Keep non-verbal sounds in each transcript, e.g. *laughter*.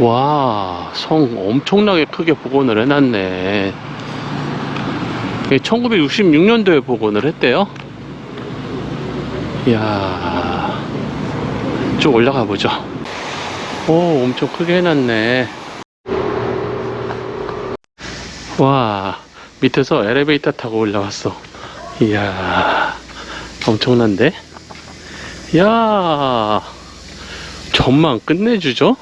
와, 성 엄청나게 크게 복원을 해놨네. 1966년도에 복원을 했대요. 이야, 쭉 올라가 보죠. 오, 엄청 크게 해놨네. 와, 밑에서 엘리베이터 타고 올라왔어. 이야, 엄청난데? 이야, 전망 끝내주죠?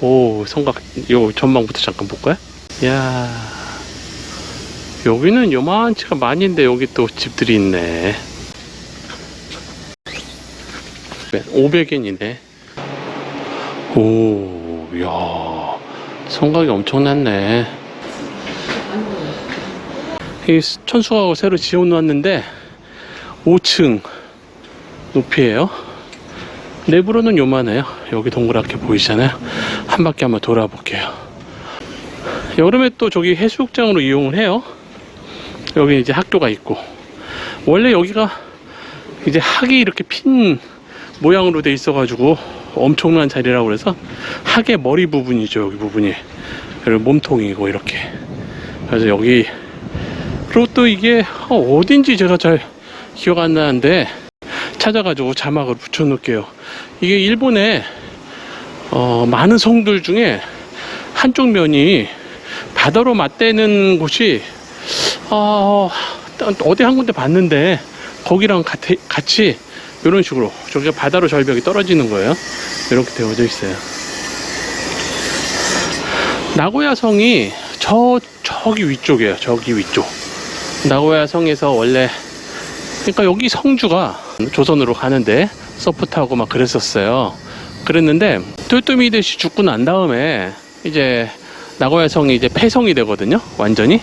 오, 성곽, 요 전망부터 잠깐 볼까요? 이야, 여기는 요만치가 많이인데 여기 또 집들이 있네. 500엔이네. 오, 이야, 성곽이 엄청났네. 이 천수각을 새로 지어 놓았는데 5층 높이에요. 내부로는 요만해요. 여기 동그랗게 보이잖아요. 한 바퀴 한번 돌아볼게요. 여름에 또 저기 해수욕장으로 이용을 해요. 여기 이제 학교가 있고 원래 여기가 이제 학이 이렇게 핀 모양으로 돼 있어가지고 엄청난 자리라고 그래서 학의 머리 부분이죠. 여기 부분이 그리고 몸통이고 이렇게 그래서 여기 그리고 또 이게 어딘지 제가 잘 기억 안 나는데 찾아가지고 자막을 붙여놓을게요. 이게 일본의 어, 많은 성들 중에 한쪽 면이 바다로 맞대는 곳이 어, 어디 한 군데 봤는데 거기랑 같이, 이런 식으로 저기가 바다로 절벽이 떨어지는 거예요. 이렇게 되어져 있어요. 나고야 성이 저 저기 위쪽이에요. 저기 위쪽. 나고야 성에서 원래 그러니까 여기 성주가 조선으로 가는데 서프 타고 막 그랬었어요. 그랬는데 히데시 죽고 난 다음에 이제 나고야 성이 이제 폐성이 되거든요. 완전히.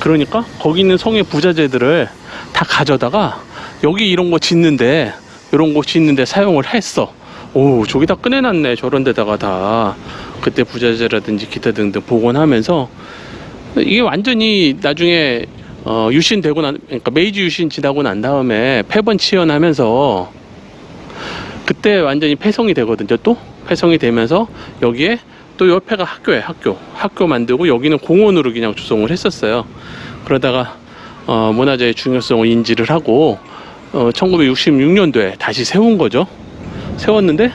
그러니까 거기 있는 성의 부자재들을 다 가져다가 여기 이런 거 짓는데 이런 거 짓는데 사용을 했어. 오 저기 다 꺼내놨네 저런 데다가 다 그때 부자재라든지 기타 등등 복원하면서 이게 완전히 나중에 어, 유신 되고 난, 그러니까 메이지 유신 지나고 난 다음에 폐번 치연하면서 그때 완전히 폐성이 되거든요. 또 폐성이 되면서 여기에 또 옆에가 학교에 학교 학교 만들고 여기는 공원으로 그냥 조성을 했었어요. 그러다가 어, 문화재의 중요성을 인지를 하고 어, 1966년도에 다시 세운 거죠. 세웠는데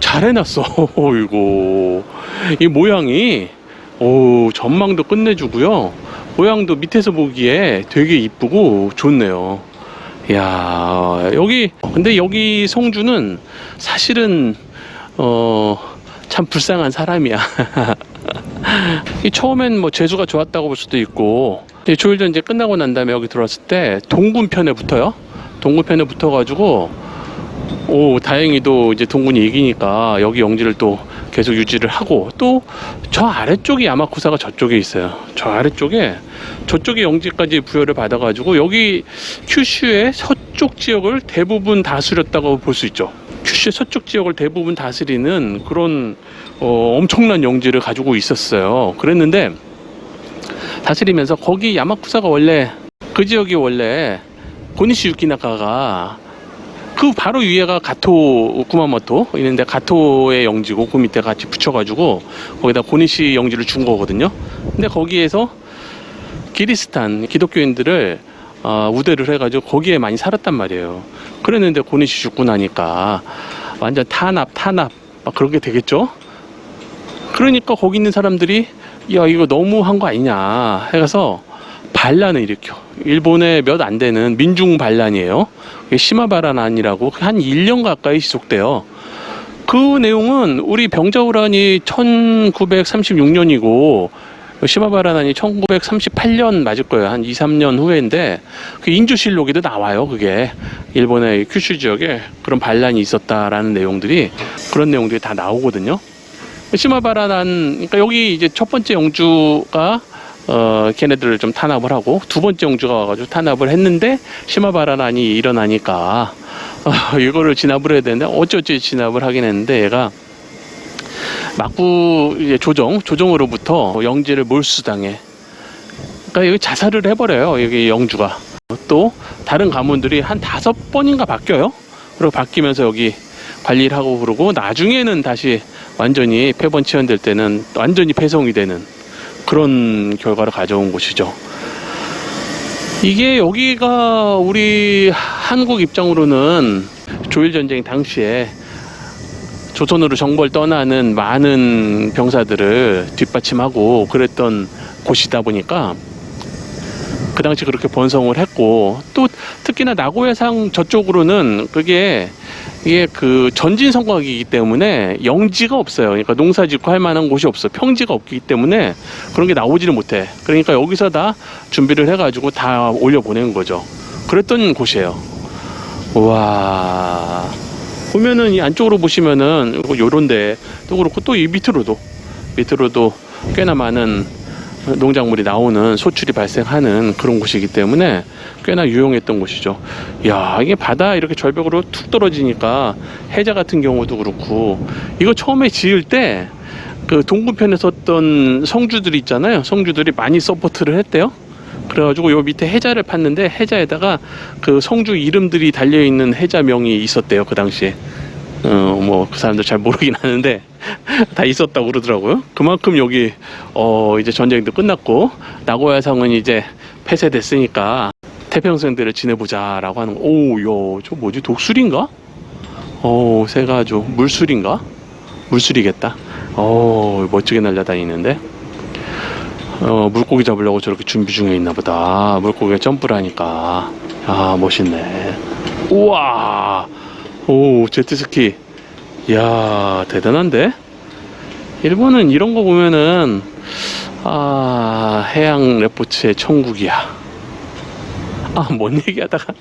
잘 해놨어. *laughs* 어이고 이 모양이 오 전망도 끝내주고요. 모양도 밑에서 보기에 되게 이쁘고 좋네요. 야 여기 근데 여기 성주는 사실은 어 참 불쌍한 사람이야. *laughs* 이 처음엔 뭐 재수가 좋았다고 볼 수도 있고 이 조일 전 이제 끝나고 난 다음에 여기 들어왔을 때 동군 편에 붙어요. 동군 편에 붙어가지고 오 다행히도 이제 동군이 이기니까 여기 영지를 또 계속 유지를 하고 또 저 아래쪽이 야마쿠사가 저쪽에 있어요. 저 아래쪽에 저쪽에 영지까지 부여를 받아가지고 여기 큐슈의 서쪽 지역을 대부분 다스렸다고 볼 수 있죠. 큐슈 서쪽 지역을 대부분 다스리는 그런 어, 엄청난 영지를 가지고 있었어요. 그랬는데 다스리면서 거기 야마쿠사가 원래 그 지역이 원래 고니시 유키나카가 그 바로 위에가 가토 구마모토 있는데 가토의 영지고 그 밑에 같이 붙여가지고 거기다 고니시 영지를 준 거거든요. 근데 거기에서 기리스탄 기독교인들을 어, 우대를 해가지고 거기에 많이 살았단 말이에요. 그랬는데 고니시 죽고 나니까 완전 탄압 탄압 막 그런 게 되겠죠. 그러니까 거기 있는 사람들이 야 이거 너무한 거 아니냐 해가서 반란을 일으켜 일본의 몇 안 되는 민중 반란이에요. 시마바라난이라고 한 1년 가까이 지속돼요. 그 내용은 우리 병자호란이 1936년이고 시마바라난이 1938년 맞을 거예요. 한 2, 3년 후인데 그 인주실록에도 나와요. 그게 일본의 큐슈 지역에 그런 반란이 있었다라는 내용들이 그런 내용들이 다 나오거든요. 시마바라난 그러니까 여기 이제 첫 번째 영주가 어, 걔네들을 좀 탄압을 하고 두 번째 영주가 와가지고 탄압을 했는데 시마바라난이 일어나니까 어, 이거를 진압을 해야 되는데 어찌어찌 진압을 하긴 했는데 얘가 막부 조정 조정으로부터 영지를 몰수당해. 그러니까 여기 자살을 해버려요. 여기 영주가 또 다른 가문들이 한 다섯 번인가 바뀌어요. 그리고 바뀌면서 여기 관리를 하고 그러고 나중에는 다시 완전히 폐번 치환될 때는 완전히 폐성이 되는 그런 결과를 가져온 곳이죠. 이게 여기가 우리 한국 입장으로는 조일 전쟁 당시에 조선으로 정벌 떠나는 많은 병사들을 뒷받침하고 그랬던 곳이다 보니까 그 당시 그렇게 번성을 했고 또 특히나 나고야상 저쪽으로는 그게 이게 그 전진 성곽이기 때문에 영지가 없어요. 그러니까 농사 짓고 할 만한 곳이 없어. 평지가 없기 때문에 그런 게 나오지를 못해. 그러니까 여기서 다 준비를 해가지고 다 올려 보내는 거죠. 그랬던 곳이에요. 와 보면은 이 안쪽으로 보시면은 요런데 또 그렇고 또 이 밑으로도 밑으로도 꽤나 많은 농작물이 나오는 소출이 발생하는 그런 곳이기 때문에 꽤나 유용했던 곳이죠. 야 이게 바다 이렇게 절벽으로 툭 떨어지니까 해자 같은 경우도 그렇고 이거 처음에 지을 때 그 동구편에 썼던 성주들이 있잖아요. 성주들이 많이 서포트를 했대요. 그래가지고 요 밑에 해자를 팠는데 해자에다가 그 성주 이름들이 달려 있는 해자명이 있었대요 그 당시에. 어 뭐 그 사람들 잘 모르긴 하는데 *laughs* 다 있었다고 그러더라고요. 그만큼 여기 어 이제 전쟁도 끝났고 나고야 성은 이제 폐쇄됐으니까 태평성대를 지내보자라고 하는 거. 오 요 저 뭐지 독수리인가? 어 새가 저 물술인가? 물술이겠다. 어 멋지게 날아다니는데. 어, 물고기 잡으려고 저렇게 준비 중에 있나 보다. 물고기가 점프를 하니까. 아, 멋있네. 우와! 오, 제트스키. 이야, 대단한데? 일본은 이런 거 보면은, 아, 해양 레포츠의 천국이야. 아, 뭔 얘기 하다가.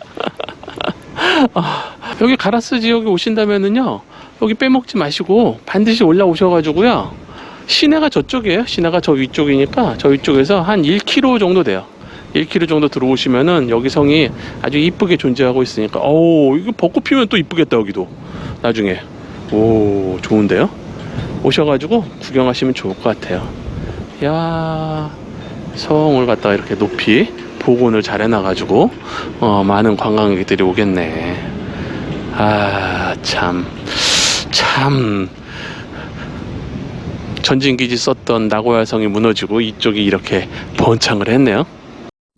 *laughs* 아, 여기 가라스 지역에 오신다면은요, 여기 빼먹지 마시고 반드시 올라오셔가지고요, 시내가 저쪽이에요. 시내가 저 위쪽이니까 저 위쪽에서 한 1km 정도 돼요. 1km 정도 들어오시면은 여기 성이 아주 이쁘게 존재하고 있으니까 오 이거 벚꽃 피면 또 이쁘겠다 여기도. 나중에. 오 좋은데요? 오셔가지고 구경하시면 좋을 것 같아요. 야 성을 갖다가 이렇게 높이 복원을 잘 해놔가지고 어, 많은 관광객들이 오겠네. 아참참. 전진기지 썼던 나고야 성이 무너지고 이쪽이 이렇게 번창을 했네요.